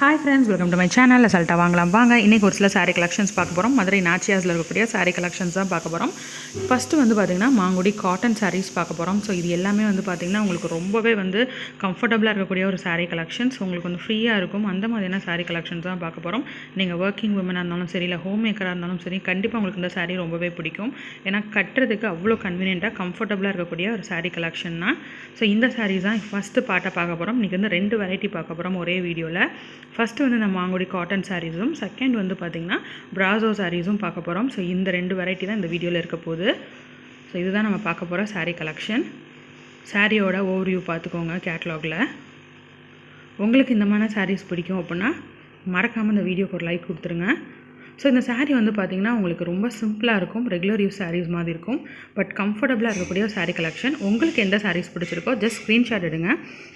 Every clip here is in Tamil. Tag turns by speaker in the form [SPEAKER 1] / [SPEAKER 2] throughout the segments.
[SPEAKER 1] Hi friends welcome to my சேனலில் சல்ட்டா வாங்கலாம். வாங்க இன்றைக்கி ஒரு சில சாரீ கலெக்ஷன்ஸ் பார்க்க போகிறோம் மதுரை நாச்சியாஸில் இருக்கக்கூடிய சாரீ கலெக்ஷன்ஸ் தான் பார்க்க போகிறோம் ஃபஸ்ட்டு வந்து பார்த்திங்கன்னா மாங்குடி காட்டன் சாரீஸ் பார்க்க போகிறோம் ஸோ இது எல்லாமே வந்து பார்த்திங்கன்னா உங்களுக்கு ரொம்பவே வந்து கம்ஃபர்டபுளாக இருக்கக்கூடிய ஒரு saree கலெக்ஷன்ஸ் உங்களுக்கு வந்து ஃப்ரீயாக இருக்கும். அந்த மாதிரியான saree கலெக்ஷன்ஸ் தான் பார்க்க போகிறோம் நீங்கள் ஒர்க்கிங் உமனாக இருந்தாலும் சரி இல்லை ஹோம் மேக்கராக இருந்தாலும் சரி கண்டிப்பாக உங்களுக்கு இந்த saree ரொம்பவே பிடிக்கும். ஏன்னா கட்டுறதுக்கு அவ்வளோ கன்வீனியண்ட்டாக கம்ஃபர்டபுளாக இருக்கக்கூடிய ஒரு சாரீ கலெக்ஷன் தான். ஸோ இந்த சாரீஸ் தான் ஃபஸ்ட்டு பாட்டை பார்க்க போகிறோம் இன்றைக்கி வந்து ரெண்டு வெரைட்டி பார்க்க போகிறோம் ஒரே வீடியோவில் ஃபஸ்ட்டு வந்து இந்த மாங்குடி காட்டன் சாரீஸும் செகண்ட் வந்து பார்த்திங்கன்னா ப்ராசோ சாரீஸும் பார்க்க போகிறோம் ஸோ இந்த ரெண்டு வெரைட்டி தான் இந்த வீடியோவில் இருக்க போகுது. ஸோ இதுதான் நம்ம பார்க்க போகிற சாரீ கலெக்ஷன் சாரியோட ஓவர்வியூ பார்த்துக்கோங்க கேட்லாகில் உங்களுக்கு இந்த மாதிரி சாரீஸ் பிடிக்கும் அப்படின்னா மறக்காமல் இந்த வீடியோக்கு ஒரு லைக் கொடுத்துருங்க. ஸோ இந்த சாரீ வந்து பார்த்திங்கன்னா உங்களுக்கு ரொம்ப சிம்பிளாக இருக்கும். ரெகுலர் யூஸ் சாரீஸ் மாதிரி இருக்கும். பட் கம்ஃபர்டபுளாக இருக்கக்கூடிய ஒரு கலெக்ஷன் உங்களுக்கு எந்த சாரீஸ் பிடிச்சிருக்கோ ஜஸ்ட் ஸ்க்ரீன்ஷாட் எடுங்க.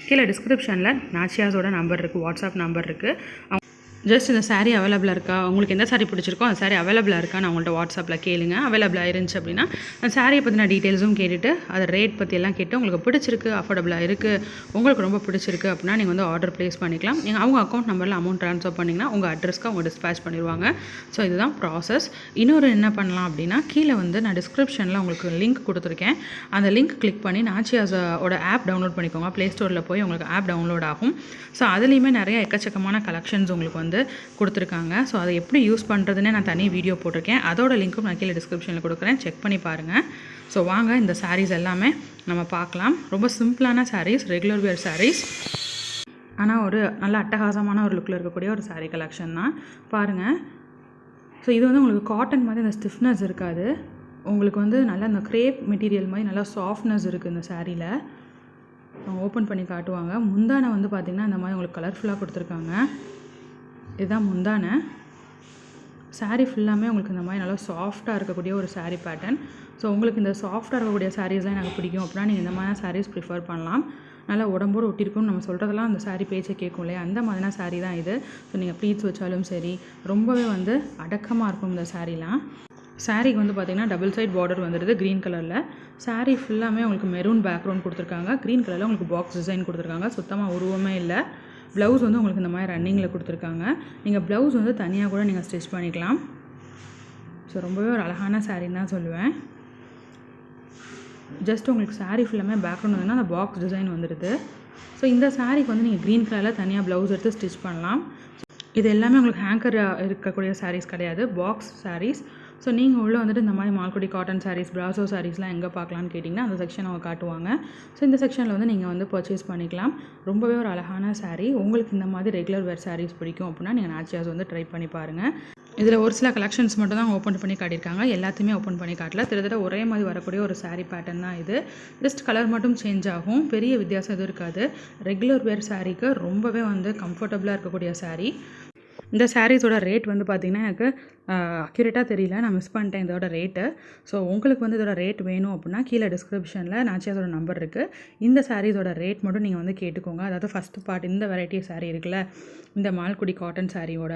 [SPEAKER 1] கீழே டிஸ்கிரிப்ஷனில் நாச்சியாஸோட நம்பர் இருக்குது வாட்ஸ்அப் நம்பர் இருக்குது ஜஸ்ட் இந்த சாரீ அவைலபிளாக இருக்கா? உங்களுக்கு எந்த சாரீ பிடிச்சிருக்கோ அந்த சாரீ அவைலபிளாக இருக்கா? நான் உங்கள்கிட்ட வாட்ஸ்அப்பில் கேளுங்க. அவைலபிளாக இருந்துச்சு அப்படின்னா அந்த சாரியை பற்றின டீட்டெயில்ஸும் கேட்டுட்டு அதை ரேட் பற்றி எல்லாம் கேட்டு உங்களுக்கு பிடிச்சிருக்கு அஃபோர்டபுளாக இருக்குது உங்களுக்கு ரொம்ப பிடிச்சிருக்கு அப்படின்னா நீங்கள் வந்து ஆர்டர் ப்ளேஸ் பண்ணிக்கலாம். நீங்கள் அவங்க அக்கௌண்ட் நம்பரில் அமௌண்ட் ட்ரான்ஸ்ஃபர் பண்ணிங்கன்னா உங்கள் அட்ரஸ்க்கு அவங்க டிஸ்பேச் பண்ணிடுவாங்க. ஸோ இதுதான் ப்ராசஸ் இன்னொரு என்ன பண்ணலாம் அப்படின்னா கீழே வந்து நான் டிஸ்கிரிப்ஷனில் உங்களுக்கு லிங்க் கொடுத்துருக்கேன். அந்த லிங்க் கிளிக் பண்ணி நாச்சியாஸோட ஆப் டவுன்லோட் பண்ணிக்கோங்க. ப்ளே ஸ்டோரில் போய் உங்களுக்கு ஆப் டவுன்லோட் ஆகும். ஸோ அதுலேயுமே நிறைய எக்கச்சக்கமான கலெக்ஷன்ஸ் உங்களுக்கு வந்து கொடுத்துருக்காங்க. ஸோ அதை எப்படி யூஸ் பண்ணுறதுன்னு நான் தனி வீடியோ போட்டிருக்கேன். அதோட லிங்க்கும் நான் கீழே டிஸ்கிரிப்ஷனில் கொடுக்குறேன். செக் பண்ணி பாருங்கள் ஸோ வாங்க இந்த சாரீஸ் எல்லாமே நம்ம பார்க்கலாம். ரொம்ப சிம்பிளான சாரீஸ் ரெகுலர் வேர் சாரீஸ் ஆனால் ஒரு நல்ல அட்டகாசமான ஒரு லுக்கில் இருக்கக்கூடிய ஒரு சாரீ கலெக்ஷன் தான். பாருங்கள் ஸோ இது வந்து உங்களுக்கு காட்டன் மாதிரி அந்த ஸ்டிஃப்னஸ் இருக்காது. உங்களுக்கு வந்து நல்லா அந்த க்ரேப் மெட்டீரியல் மாதிரி நல்லா சாஃப்ட்னஸ் இருக்குது இந்த சாரியில் அவங்க ஓப்பன் பண்ணி காட்டுவாங்க. முந்தானை வந்து பார்த்திங்கன்னா இந்த மாதிரி உங்களுக்கு கலர்ஃபுல்லாக கொடுத்துருக்காங்க. இதுதான் முந்தானை. சாரீ ஃபுல்லாமே உங்களுக்கு இந்த மாதிரி நல்லா சாஃப்டாக இருக்கக்கூடிய ஒரு சாரீ பேட்டர்ன் ஸோ உங்களுக்கு இந்த சாஃப்டாக இருக்கக்கூடிய சாரீஸ்லாம் எனக்கு பிடிக்கும் அப்படின்னா நீங்கள் இந்த மாதிரி சாரீஸ் ப்ரிஃபர் பண்ணலாம். நல்லா உடம்போடு ஒட்டியிருக்கும்னு நம்ம சொல்கிறதெல்லாம் அந்த சாரீ பேச்சை கேட்கும் இல்லையா? அந்த மாதிரியான சாரீ தான் இது. ஸோ நீங்கள் ப்ளீட்ஸ் வச்சாலும் சரி ரொம்பவே வந்து அடக்கமாக இருக்கும் இந்த சாரீலாம் சாரீக்கு வந்து பார்த்திங்கன்னா டபுள் சைட் பார்டர் வந்துடுது க்ரீன் கலரில் சாரீ ஃபுல்லாமே உங்களுக்கு மெரூன் பேக்ரவுண்ட் கொடுத்துருக்காங்க. க்ரீன் கலரில் உங்களுக்கு பாக்ஸ் டிசைன் கொடுத்துருக்காங்க. சுத்தமாக உருவமே இல்லை. ப்ளவுஸ் வந்து உங்களுக்கு இந்த மாதிரி ரன்னிங்கில் கொடுத்துருக்காங்க. நீங்கள் ப்ளவுஸ் வந்து தனியாக கூட நீங்கள் ஸ்டிச் பண்ணிக்கலாம். ஸோ ரொம்பவே ஒரு அழகான சாரின்னு தான் சொல்லுவேன். ஜஸ்ட் உங்களுக்கு சாரீ ஃபுல்லாமே பேக்ரவுண்ட் வந்துன்னா அந்த பாக்ஸ் டிசைன் வந்துடுது. ஸோ இந்த சாரீக்கு வந்து நீங்கள் க்ரீன் கலரில் தனியாக ப்ளவுஸ் எடுத்து ஸ்டிச் பண்ணலாம். இது எல்லாமே உங்களுக்கு ஹேங்கர் இருக்கக்கூடிய சாரீஸ் கிடையாது. பாக்ஸ் சாரீஸ் ஸோ நீங்கள் உள்ளே வந்துட்டு இந்த மாதிரி மால்குடி காட்டன் சாரீஸ் பிராசோ சாரீஸ்லாம் எங்கே பார்க்கலான்னு கேட்டிங்கன்னா அந்த செக்ஷன் அவங்க காட்டுவாங்க. ஸோ இந்த செக்ஷனில் வந்து நீங்கள் வந்து பர்ச்சேஸ் பண்ணிக்கலாம். ரொம்பவே ஒரு அழகான சாரீ உங்களுக்கு இந்த மாதிரி ரெகுலர் வேர் சாரீஸ் பிடிக்கும் அப்படின்னா நீங்கள் நாச்சியாஸ் வந்து ட்ரை பண்ணி பாருங்கள் இதில் ஒரு சில கலெக்ஷன்ஸ் மட்டும் தான் ஓப்பன் பண்ணி காட்டியிருக்காங்க. எல்லாத்தையுமே ஓப்பன் பண்ணி காட்டல. கிட்டத்தட்ட ஒரே மாதிரி வரக்கூடிய ஒரு சாரீ பேட்டர்ன் தான் இது. ஜஸ்ட் கலர் மட்டும் சேஞ்ச் ஆகும். பெரிய வித்தியாசம் எதுவும் இருக்காது. ரெகுலர் வேர் சாரீக்கு ரொம்பவே வந்து கம்ஃபர்டபுளாக இருக்கக்கூடிய சாரீ இந்த சாரீஸோட ரேட் வந்து பார்த்திங்கன்னா எனக்கு அக்யூரேட்டாக தெரியல. நான் மிஸ் பண்ணிட்டேன் இதோட ரேட்டு ஸோ உங்களுக்கு வந்து இதோட ரேட் வேணும் அப்படின்னா கீழே டிஸ்கிரிப்ஷனில் நாச்சியாஸோட நம்பர் இருக்குது இந்த சாரீஸோட ரேட் மட்டும் நீங்கள் வந்து கேட்டுக்கோங்க. அதாவது ஃபஸ்ட்டு பார்ட் இந்த வெரைட்டி சாரீ இருக்குல்ல இந்த மால்குடி காட்டன் சாரியோட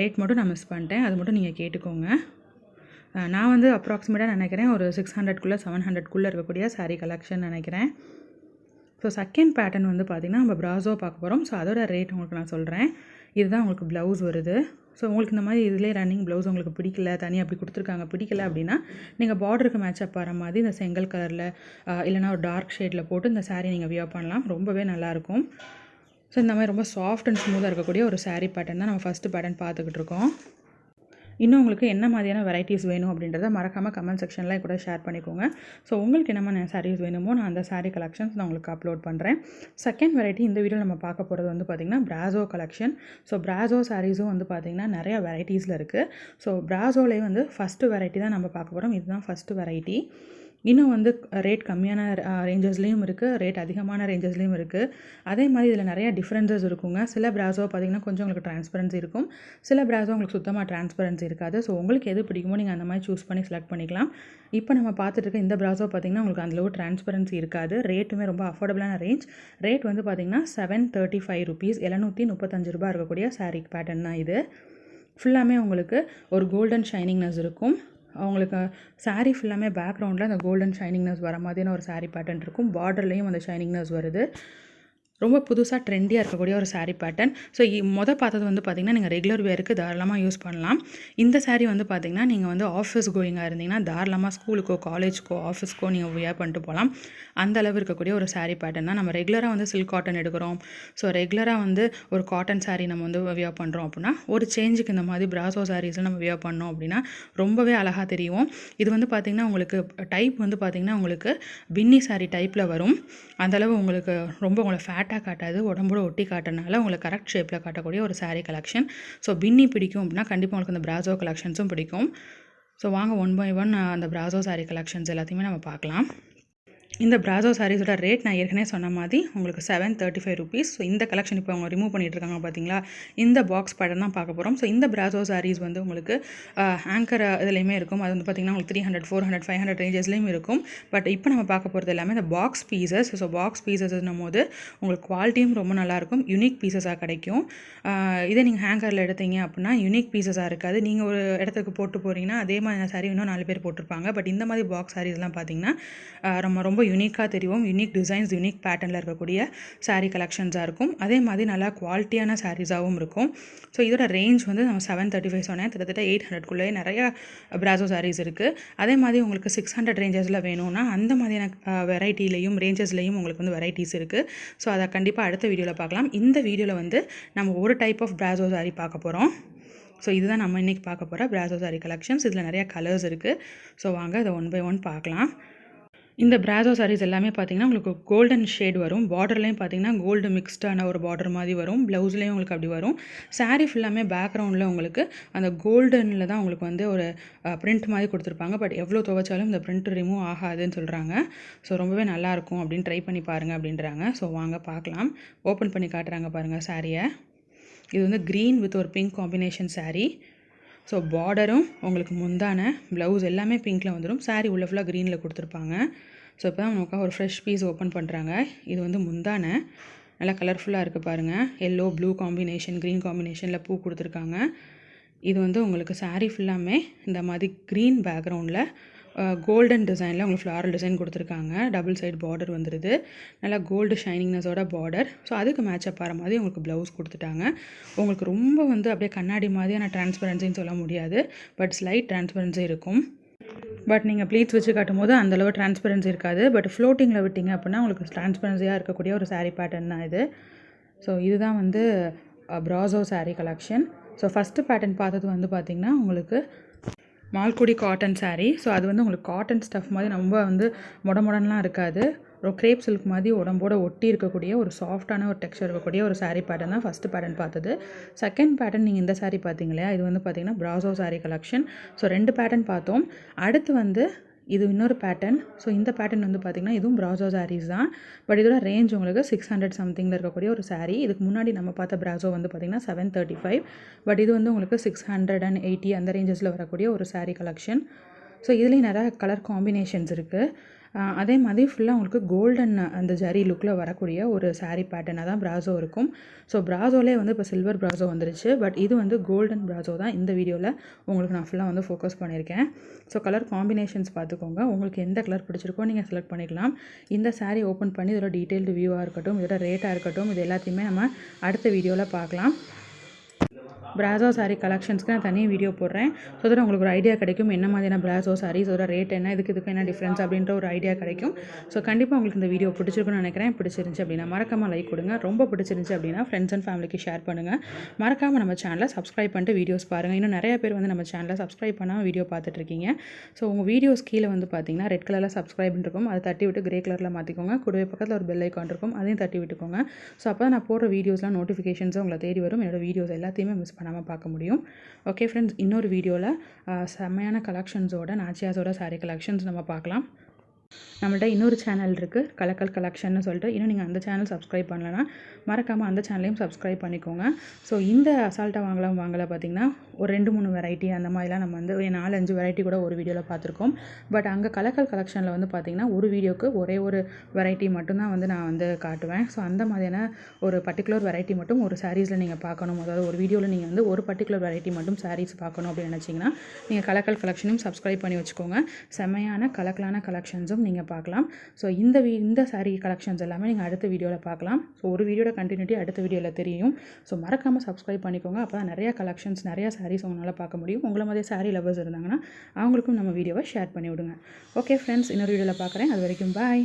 [SPEAKER 1] ரேட் மட்டும் நான் மிஸ் பண்ணிட்டேன். அது மட்டும் நீங்கள் கேட்டுக்கோங்க. நான் வந்து அப்ராக்சிமேட்டாக நினைக்கிறேன். ஒரு சிக்ஸ் ஹண்ட்ரட்குள்ளே செவன் ஹண்ட்ரட்குள்ளே இருக்கக்கூடிய சாரீ கலெக்ஷன் நினைக்கிறேன். ஸோ செகண்ட் பேட்டர்ன் வந்து பார்த்திங்கன்னா நம்ம ப்ராசோ பார்க்க போகிறோம் ஸோ அதோட ரேட் உங்களுக்கு நான் சொல்கிறேன் இதுதான் உங்களுக்கு ப்ளவுஸ் வருது. ஸோ உங்களுக்கு இந்த மாதிரி இதிலே ரன்னிங் ப்ளவுஸ் உங்களுக்கு பிடிக்கல தனியாக அப்படி கொடுத்துருக்காங்க பிடிக்கல அப்படின்னா நீங்கள் பார்டருக்கு மேட்ச் அப் ஆகிற மாதிரி இந்த செங்கல் கலரில் இல்லைனா ஒரு டார்க் ஷேடில் போட்டு இந்த சாரீ நீங்கள் வியர் பண்ணலாம். ரொம்பவே நல்லாயிருக்கும் ஸோ இந்த மாதிரி ரொம்ப சாஃப்ட் அண்ட் ஸ்மூத்தாக இருக்கக்கூடிய ஒரு சாரீ பேட்டர்ன் தான் நம்ம ஃபஸ்ட்டு பேட்டர்ன் பார்த்துக்கிட்டு இருக்கோம். இன்னும் உங்களுக்கு என்ன மாதிரியான வெரைட்டிஸ் வேணும் அப்படின்றத மறக்காமல் கமெண்ட் செக்ஷனில் கூட ஷேர் பண்ணிக்கோங்க. ஸோ உங்களுக்கு என்ன மாதிரி சாரீஸ் வேணுமோ நான் அந்த சாரீ கலெக்ஷன்ஸ் நான் உங்களுக்கு அப்லோட் பண்ணுறேன் செகண்ட் வெரைட்டி இந்த வீடியோ நம்ம பார்க்க போகிறது வந்து பார்த்திங்கன்னா பிராசோ கலெக்ஷன் ஸோ பிராசோ சாரீஸும் வந்து பார்த்திங்கன்னா நிறைய வெரைட்டிஸில் இருக்குது ஸோ பிராசோலே வந்து ஃபஸ்ட்டு வெரைட்டி தான் நம்ம பார்க்க போகிறோம் இதுதான் ஃபஸ்ட்டு வெரைட்டி இன்னும் வந்து ரேட் கம்மியான ரேஞ்சஸ்லேயும் இருக்குது ரேட் அதிகமான ரேஞ்சஸ்லேயும் இருக்குது அதே மாதிரி இதில் நிறைய டிஃப்ரென்சஸ் இருக்குங்க. சில ப்ராஸோ பார்த்திங்கன்னா கொஞ்சம் உங்களுக்கு டிரான்ஸ்பரன்சி இருக்கும். சில ப்ராஸோ உங்களுக்கு சுத்தமாக டிரான்ஸ்பரன்சி இருக்காது. ஸோ உங்களுக்கு எது பிடிக்குமோ நீங்கள் அந்த மாதிரி சூஸ் பண்ணி செலக்ட் பண்ணிக்கலாம். இப்போ நம்ம பார்த்துட்டு இருக்க இந்த ப்ராஸோ பார்த்திங்கன்னா உங்களுக்கு அந்தளவு டிரான்ஸ்பரன்சி இருக்காது. ரேட்டுமே ரொம்ப அஃபோர்டபுளான ரேஞ்ச் ரேட் வந்து பார்த்திங்கன்னா செவன் தேர்ட்டி ஃபைவ் ருபீஸ் எழுநூற்றி முப்பத்தஞ்சு ரூபா இருக்கக்கூடிய சாரீ பேட்டர்ன் தான் இது. ஃபுல்லாமே உங்களுக்கு ஒரு கோல்டன் ஷைனிங்னஸ் இருக்கும். அவங்களுக்கு சாரீ ஃபுல்லாமே பேக்ரவுண்டில் அந்த கோல்டன் ஷைனிங்னஸ் வர மாதிரியான ஒரு சாரீ பேட்டர்ன் இருக்கும். பார்டர்லேயும் அந்த ஷைனிங்னஸ் வருது. ரொம்ப புதுசாக ட்ரெண்டியாக இருக்கக்கூடிய ஒரு சாரீ பேட்டர்ன் ஸோ மொதல் பார்த்தது வந்து பார்த்திங்கன்னா நீங்கள் ரெகுலர் வேருக்கு தாராளமாக யூஸ் பண்ணலாம். இந்த சாரீ வந்து பார்த்திங்கன்னா நீங்கள் வந்து ஆஃபீஸ் கோயிங்காக இருந்தீங்கன்னா தாராளமாக ஸ்கூலுக்கோ காலேஜ்க்கோ ஆஃபீஸ்க்கோ நீங்கள் வியர் பண்ணிட்டு போகலாம் அந்த அளவு இருக்கக்கூடிய ஒரு சாரீ பேட்டர்ன் தான். நம்ம ரெகுலராக வந்து சில்க் காட்டன் எடுக்கிறோம். ஸோ ரெகுலராக வந்து ஒரு காட்டன் சாரீ நம்ம வந்து வியர் பண்ணுறோம் அப்படின்னா ஒரு சேஞ்சுக்கு இந்த மாதிரி பிராசோ சாரீஸில் நம்ம வியர் பண்ணோம் அப்படின்னா ரொம்பவே அழகாக தெரியும். இது வந்து பார்த்திங்கன்னா உங்களுக்கு டைப் வந்து பார்த்திங்கன்னா உங்களுக்கு பின்னி சாரீ டைப்பில் வரும். அந்தளவு உங்களுக்கு ரொம்ப உங்களை ஃபேட் ஃப்ளாட்டாக காட்டாது. உடம்போட ஒட்டி காட்டுறதுனால உங்களுக்கு கரெக்ட் ஷேப்பில் காட்டக்கூடிய ஒரு சாரீ கலெக்ஷன் ஸோ பின்னி பிடிக்கும் அப்படின்னா கண்டிப்பாக உங்களுக்கு அந்த பிராசோ கலெக்ஷன்ஸும் பிடிக்கும். ஸோ வாங்க ஒன் பை ஒன் அந்த பிராசோ சாரீ கலெக்ஷன்ஸ் எல்லாத்தையுமே நம்ம பார்க்கலாம். இந்த பிராசோ சாரீஸோட ரேட் நான் ஏற்கனவே சொன்ன மாதிரி உங்களுக்கு seven thirty five rupees so இந்த கலெக்ஷன் இப்போ அவங்க ரிமூவ் பண்ணிட்டு இருக்காங்க பார்த்தீங்களா இந்த பாக்ஸ் படம் தான் பார்க்க போகிறோம் ஸோ இந்த பிராசோ சாரீஸ் வந்து உங்களுக்கு ஆங்கர் இதுலேயுமே இருக்கும். அது வந்து பார்த்திங்கன்னா உங்களுக்கு three hundred four hundred five hundred ரேஞ்சஸ்லேயும் இருக்கும். பட் இப்போ நம்ம பார்க்க போகிறது எல்லாமே இந்த பாக்ஸ் பீசஸ் ஸோ பாக்ஸ் பீசஸ்னும் போது உங்களுக்கு குவாலிட்டியும் ரொம்ப நல்லாயிருக்கும் யூனிக் பீசஸாக கிடைக்கும். இதே நீங்கள் ஹேங்கரில் எடுத்தீங்க அப்படின்னா யூனிக் பீசஸாக இருக்காது. நீங்கள் ஒரு இடத்துக்கு போட்டு போகிறீங்கன்னா அதே மாதிரி சாரீ இன்னும் நாலு பேர் போட்டிருப்பாங்க. பட் இந்த மாதிரி பாக்ஸ் சாரீஸ்லாம் பார்த்தீங்கன்னா ரொம்ப ரொம்ப யூனிக்காக தெரியும். யூனிக் டிசைன்ஸ் யூனிக் பேட்டர்னில் இருக்கக்கூடிய சாரீ கலெக்ஷன்ஸாக இருக்கும். அதே மாதிரி நல்லா குவாலிட்டியான சாரீஸாகவும் இருக்கும். ஸோ இதோட ரேஞ்ச் வந்து நம்ம செவன் தேர்ட்டி ஃபைவ் சொன்னேன். கிட்டத்தட்ட எயிட் ஹண்ட்ரட்குள்ளே நிறையா பிராசோ சாரீஸ் இருக்குது அதே மாதிரி உங்களுக்கு சிக்ஸ் ஹண்ட்ரட் ரேஞ்சஸில் வேணும்னா அந்த மாதிரியான வெரைட்டிலையும் ரேஞ்சஸ்லையும் உங்களுக்கு வந்து வெரைட்டிஸ் இருக்குது ஸோ அதை கண்டிப்பாக அடுத்த வீடியோவில் பார்க்கலாம். இந்த வீடியோவில் வந்து நம்ம ஒரு டைப் ஆஃப் பிராசோ சாரீ பார்க்க போகிறோம் ஸோ இதுதான் நம்ம இன்றைக்கி பார்க்க போகிற பிராசோ சாரி கலெக்ஷன்ஸ் இதில் நிறையா கலர்ஸ் இருக்குது ஸோ வாங்க இதை ஒன் பை ஒன் பார்க்கலாம். இந்த பிராசோ சாரீஸ் எல்லாமே பார்த்தீங்கன்னா உங்களுக்கு கோல்டன் ஷேட் வரும். பார்டர்லேயும் பார்த்தீங்கன்னா கோல்டு மிக்ஸ்டான ஒரு பார்டர் மாதிரி வரும். ப்ளவுஸ்லேயும் உங்களுக்கு அப்படி வரும். சாரீ ஃபுல்லாமே பேக்ரவுண்டில் உங்களுக்கு அந்த கோல்டனில் தான் உங்களுக்கு வந்து ஒரு பிரிண்ட் மாதிரி கொடுத்துருப்பாங்க. பட் எவ்வளோ துவைச்சாலும் இந்த பிரிண்ட் ரிமூவ் ஆகாதுன்னு சொல்கிறாங்க ஸோ ரொம்பவே நல்லாயிருக்கும் அப்படின்னு ட்ரை பண்ணி பாருங்கள் அப்படின்றாங்க. ஸோ வாங்க பார்க்கலாம். ஓப்பன் பண்ணி காட்டுறாங்க பாருங்கள் சாரியை இது வந்து க்ரீன் வித் ஒரு பிங்க் காம்பினேஷன் சாரீ ஸோ பார்டரும் உங்களுக்கு முந்தான ப்ளவுஸ் எல்லாமே பிங்க்கில் வந்துடும் சாரீ உள்ள ஃபுல்லாக க்ரீனில் கொடுத்துருப்பாங்க. ஸோ இப்போ தான் நமக்கு ஒரு ஃப்ரெஷ் பீஸ் ஓப்பன் பண்ணுறாங்க இது வந்து முந்தான. நல்லா கலர்ஃபுல்லாக இருக்குது பாருங்கள் எல்லோ ப்ளூ காம்பினேஷன் க்ரீன் காம்பினேஷனில் பூ கொடுத்துருக்காங்க. இது வந்து உங்களுக்கு சாரீ ஃபுல்லாமே இந்த மாதிரி க்ரீன் பேக்ரவுண்டில் கோல்டன் டிசைனில் உங்களுக்கு ஃப்ளாரல் டிசைன் கொடுத்துருக்காங்க. டபுள் சைடு பார்டர் வந்துடுது நல்லா கோல்டு ஷைனிங்னஸோட பார்டர் ஸோ அதுக்கு மேட்சப் ஆகிற மாதிரி உங்களுக்கு ப்ளவுஸ் கொடுத்துட்டாங்க. உங்களுக்கு ரொம்ப வந்து அப்படியே கண்ணாடி மாதிரியான டிரான்ஸ்பரன்சின்னு சொல்ல முடியாது. பட் ஸ்லைட் டிரான்ஸ்பரன்சி இருக்கும். பட் நீங்கள் ப்ளீட்ஸ் வச்சு காட்டும் போது அந்தளவு டிரான்ஸ்பரன்சி இருக்காது. பட் ஃப்ளோட்டிங்கில் விட்டிங்க அப்படின்னா உங்களுக்கு டிரான்ஸ்பரன்சியாக இருக்கக்கூடிய ஒரு சாரீ பேட்டர்ன் தான் இது. ஸோ இதுதான் வந்து Brasso sari collection so first pattern பார்த்தது வந்து பார்த்திங்கன்னா உங்களுக்கு மால்குடி காட்டன் சாரீ ஸோ அது வந்து உங்களுக்கு காட்டன் ஸ்டஃப் மாதிரி ரொம்ப வந்து முடமுடன்லாம் இருக்காது. ஒரு கிரேப் சில்க் மாதிரி உடம்போட ஒட்டி இருக்கக்கூடிய ஒரு சாஃப்டான ஒரு டெக்ஸ்டர் இருக்கக்கூடிய ஒரு சாரீ பேட்டர்ன் தான் ஃபஸ்ட்டு பேட்டர்ன் பார்த்தது. செகண்ட் பேட்டர்ன் நீங்கள் இந்த சாரீ பார்த்தீங்க இல்லையா? இது வந்து பார்த்தீங்கன்னா ப்ராசோ சாரீ கலெக்ஷன் ஸோ ரெண்டு பேட்டர்ன் பார்த்தோம். அடுத்து வந்து இது இன்னொரு பேட்டர்ன் ஸோ இந்த பேட்டர்ன் வந்து பார்த்திங்கன்னா இதுவும் ப்ராசோ சாரீஸ் தான். பட் இதோட ரேஞ்ச் உங்களுக்கு சிக்ஸ் ஹண்ட்ரட் சம்திங்கில் இருக்கக்கூடிய ஒரு சாரீ இதுக்கு முன்னாடி நம்ம பார்த்த ப்ராசோ வந்து பார்த்திங்கன்னா செவன் தேர்ட்டி ஃபைவ் பட் இது வந்து உங்களுக்கு சிக்ஸ் ஹண்ட்ரட் அண்ட் எயிட்டி அந்த ரேஞ்சஸில் வரக்கூடிய ஒரு சாரீ கலெக்ஷன் ஸோ இதுலேயும் நிறைய கலர் காம்பினேஷன்ஸ் இருக்குது அதே மாதிரி ஃபுல்லாக உங்களுக்கு கோல்டன் அந்த ஜரி லுக்கில் வரக்கூடிய ஒரு சாரீ பேட்டர்னாக தான் ப்ராசோ இருக்கும். ஸோ ப்ராசோலே வந்து இப்போ சில்வர் ப்ராசோ வந்துருச்சு. பட் இது வந்து கோல்டன் ப்ராசோ தான். இந்த வீடியோவில் உங்களுக்கு நான் ஃபுல்லாக வந்து ஃபோக்கஸ் பண்ணியிருக்கேன் ஸோ கலர் காம்பினேஷன்ஸ் பார்த்துக்கோங்க. உங்களுக்கு எந்த கலர் பிடிச்சிருக்கோ நீங்கள் செலக்ட் பண்ணிக்கலாம். இந்த சாரீ ஓப்பன் பண்ணி இதோட டீட்டெயில்டு வியூவாக இருக்கட்டும் இதோட ரேட்டாக இருக்கட்டும் இது எல்லாத்தையுமே நம்ம அடுத்த வீடியோவில் பார்க்கலாம். பிராசோ சாரீ கலெக்ஷன்ஸ்க்கு நான் தனியாக வீடியோ போடுறேன். ஸோ தட் உங்களுக்கு ஒரு ஐடியா கிடைக்கும். என்ன மாதிரியான பிராசோ sarees ரேட் என்ன இதுக்கு இதுக்கு என்ன டிஃப்ரென்ஸ் அப்படின்ற ஒரு ஐடியா கிடைக்கும். ஸோ கண்டிப்பாக உங்களுக்கு இந்த வீடியோ பிடிச்சிருக்குன்னு நினைக்கிறேன். பிடிச்சிருந்துச்சு அப்படின்னா மறக்காமல் லைக் கொடுங்க. ரொம்ப பிடிச்சிருந்துச்சு அப்படின்னா ஃப்ரெண்ட்ஸ் அண்ட் ஃபேமிலிக்கு ஷேர் பண்ணுங்கள் மறக்காமல் நம்ம சேனலை சப்ஸ்கிரைப் பண்ணிட்டு வீடியோஸ் பாருங்கள் இன்னும் நிறைய பேர் வந்து நம்ம சேனலை சப்ஸ்கிரைப் பண்ணாமல் வீடியோ பார்த்துட்டு இருக்கீங்க. ஸோ உங்கள் வீடியோஸ் கீழே வந்து பார்த்தீங்கன்னா ரெட் கலரில் சப்ஸ்கிரைப்னு இருக்கும். அதை தட்டி விட்டு கிரே கலரில் மாற்றிக்கோங்க கூடவே பக்கத்தில் ஒரு பெல் ஐக்கான் இருக்கும். அதையும் தட்டி விட்டுக்கோங்க. ஸோ அப்போ நான் போடுற வீடியோஸ்லாம் நோட்டிஃபிகேஷன்ஸும் உங்களை தேடி வரும். என்னோட வீடியோஸ் எல்லாத்தையுமே மிஸ் பண்ணாமல் பார்க்க முடியும். ஓகே ஃப்ரெண்ட்ஸ் இன்னொரு வீடியோவில் செம்மையான கலெக்ஷன்ஸோட நாச்சியாஸோட சாரி கலெக்ஷன்ஸ் நம்ம பார்க்கலாம். நம்மள்ட்ட இன்னொரு சேனல் இருக்குது கலக்கல் கலெக்ஷன்னு சொல்லிட்டு. இன்னும் நீங்கள் அந்த சேனல் சப்ஸ்கிரைப் பண்ணலன்னா மறக்காமல் அந்த சேனலையும் சப்ஸ்கிரைப் பண்ணிக்கோங்க. ஸோ இந்த அசால்ட்டாக வாங்கலாம் வாங்கலை பார்த்தீங்கன்னா ஒரு ரெண்டு மூணு வெரைட்டி அந்த மாதிரிலாம் நம்ம வந்து ஒரு நாலு அஞ்சு வெரைட்டி கூட ஒரு வீடியோவில் பார்த்துருக்கோம் பட் அங்கே கலக்கல் கலெக்ஷனில் வந்து பார்த்திங்கன்னா ஒரு வீடியோக்கு ஒரே ஒரு வெரைட்டி மட்டும்தான் வந்து நான் வந்து காட்டுவேன். ஸோ அந்த மாதிரியான ஒரு பர்டிகுலர் வெரைட்டி மட்டும் ஒரு சாரீஸில் நீங்கள் பார்க்கணும் அதாவது ஒரு வீடியோவில் நீங்கள் வந்து ஒரு பர்டிகுலர் வெரைட்டி மட்டும் சாரீஸ் பார்க்கணும் அப்படின்னு நினச்சிங்கன்னா நீங்கள் கலக்கல் கலெக்ஷனும் சப்ஸ்கிரைப் பண்ணி வச்சுக்கோங்க. செம்மையான கலக்கலான கலெக்ஷன்ஸும் கலெக்ஷன்ஸும் நீங்கள் பார்க்கலாம். ஸோ இந்த வீ இந்த சாரீ கலெக்ஷன்ஸ் எல்லாமே நீங்கள் அடுத்த வீடியோவில் பார்க்கலாம். ஸோ ஒரு வீடியோட கண்டினியூட்டி அடுத்த வீடியோவில் தெரியும். ஸோ மறக்காமல் சப்ஸ்கிரைப் பண்ணிக்கோங்க. அப்போ தான் நிறையா கலெக்ஷன்ஸ் நிறையா சாரீஸ் உங்களால் பார்க்க முடியும். உங்களை மாதிரி சாரீ லவர்ஸ் இருந்தாங்கன்னா அவங்களுக்கும் நம்ம வீடியோவை ஷேர் பண்ணி விடுங்க ஓகே ஃப்ரெண்ட்ஸ் இன்னொரு வீடியோவில் பார்க்குறேன். அது வரைக்கும் பாய்